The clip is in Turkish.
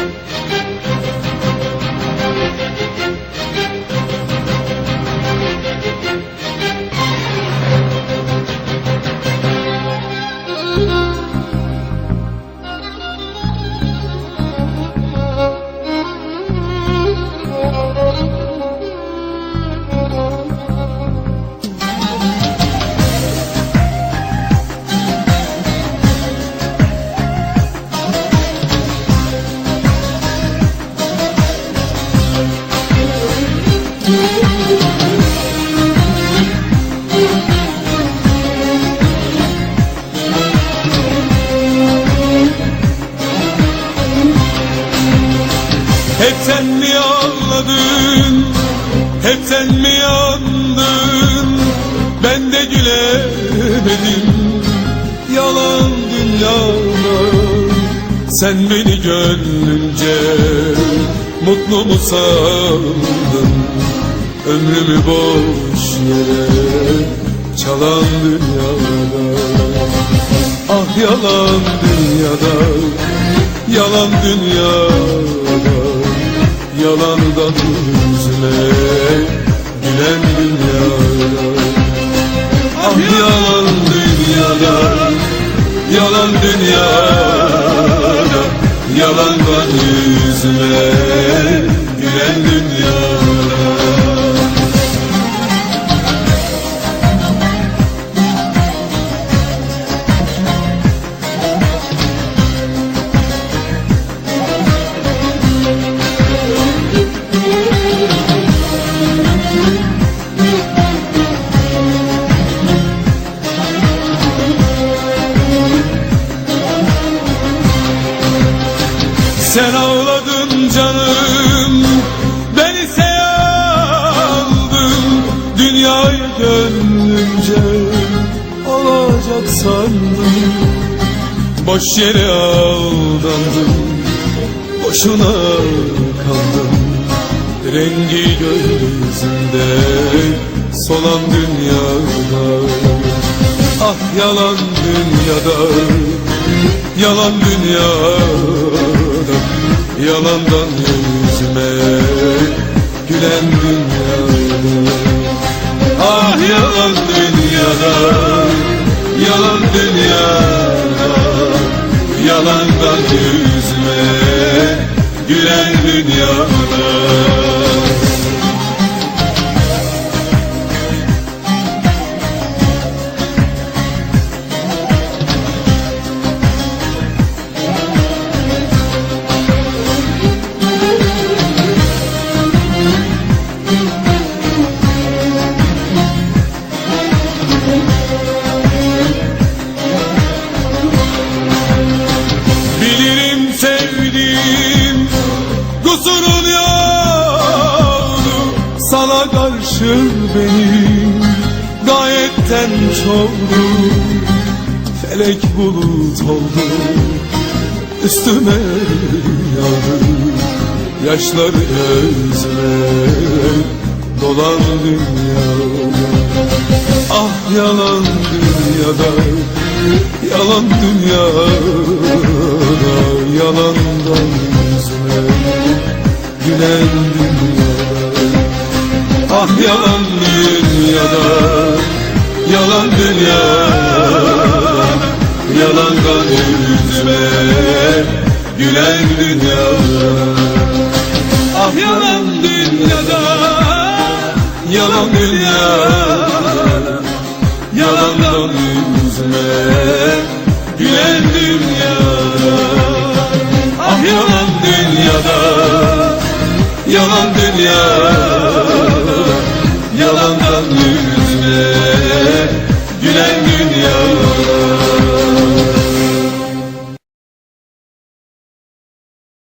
Hep sen mi ağladın Hep sen mi yandın? Ben de gülemedim. Yalan dünyada Sen beni gönlünce Mutlu mu sandın? Ömrümü boş yere Çalan dünyada. Ah yalan dünyada Yalan dünyada Yalandan yüzüme Gülen dünyada Ah yalan dünyada Yalan dünyada Yalandan yüzüme Gülen dünyada Sen ağladın canım Ben ise aldım Dünyayı gönlümce Olacak sandım. Boş yere aldandım Boşuna kaldım. Rengi gözümde Solan dünyada. Ah yalan dünyada Yalan dünyada Yalandan yüzüme Gülen dünyada Ah yalan dünyada Yalan dünyada. Yalandan yüzüme Gülen dünyada Bilirim sevdiğim kusurun yoktu Sana karşı benim gayetten çoktu Felek bulut oldu üstüme yağdı Yaşlar gözüme dolan dünyada. Ah yalan dünyada. Yalan dünyada. Yalandan yüzüme Gülen dünyada. Ah yalan dünyada. Yalan dünyada. Yalandan yüzüme Gülen dünyada. Ah yalan dünyada Yalan dünyada Yalandan yüzüme Gülen dünyada Ah yalan dünyada. Yalan dünyada